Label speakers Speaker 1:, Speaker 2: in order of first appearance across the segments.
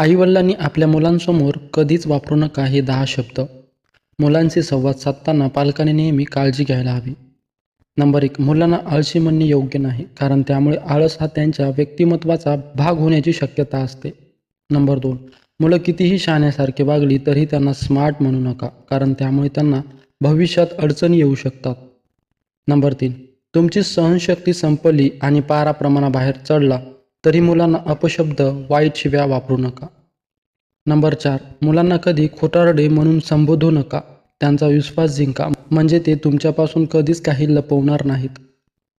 Speaker 1: आईवडिलांनी आपल्या मुलांसमोर कधीच वापरू नका हे दहा शब्द. मुलांशी संवाद साधताना पालकांनी नेहमी काळजी घ्यायला हवी. नंबर एक मुलांना आळशी म्हणणे योग्य नाही कारण त्यामुळे आळस हा त्यांच्या व्यक्तिमत्वाचा भाग होण्याची शक्यता असते. नंबर दोन मुलं कितीही शाण्यासारखी वागली तरी त्यांना स्मार्ट म्हणू नका कारण त्यामुळे त्यांना भविष्यात अडचणी येऊ शकतात. नंबर तीन तुमची सहनशक्ती संपली आणि पारा प्रमाणाबाहेर चढला तरी मुलांना अपशब्द वाईट शिव्या वापरू नका. नंबर चार मुलांना कधी खोटारडे म्हणून संबोधू नका. त्यांचा विश्वास जिंका. म्हणजे ते तुमच्यापासून कधीच काही लपवणार नाहीत.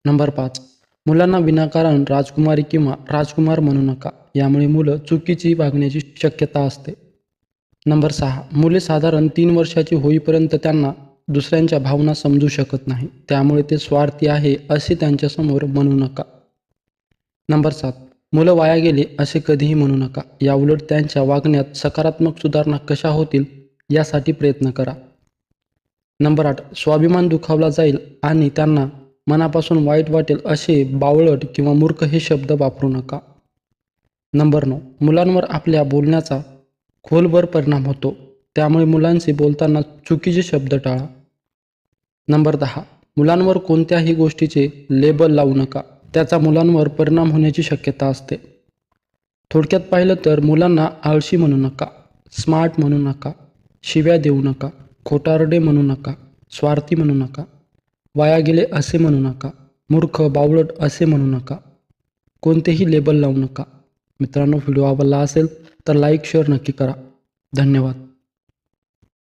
Speaker 1: नंबर पाच मुलांना विनाकारण राजकुमारी किंवा राजकुमार म्हणू नका. यामुळे मुलं चुकीची वागण्याची शक्यता असते. नंबर सहा मुले साधारण तीन वर्षाची होईपर्यंत त्यांना दुसऱ्यांच्या भावना समजू शकत नाही. त्यामुळे ते स्वार्थी आहे असे त्यांच्यासमोर म्हणू नका. नंबर सात मुलं वाया गेले असे कधीही म्हणू नका. याउलट त्यांच्या वागण्यात सकारात्मक सुधारणा कशा होतील यासाठी प्रयत्न करा. नंबर आठ. स्वाभिमान दुखावला जाईल आणि त्यांना मनापासून वाईट वाटेल असे बावळट किंवा मूर्ख हे शब्द वापरू नका. नंबर नऊ. मुलांवर आपल्या बोलण्याचा खोलवर परिणाम होतो. त्यामुळे मुलांशी बोलताना चुकीचे शब्द टाळा. नंबर दहा. मुलांवर कोणत्याही गोष्टीचे लेबल लावू नका. त्याचा मुलांवर परिणाम होण्याची शक्यता असते. थोडक्यात पाहिलं तर मुलांना आळशी म्हणू नका स्मार्ट म्हणू नका शिव्या देऊ नका खोटारडे म्हणू नका स्वार्थी म्हणू नका वाया गेले असे म्हणू नका मूर्ख बावळट असे म्हणू नका कोणतेही लेबल लावू नका. मित्रांनो व्हिडिओ आवडला असेल तर लाईक शेअर नक्की करा. धन्यवाद.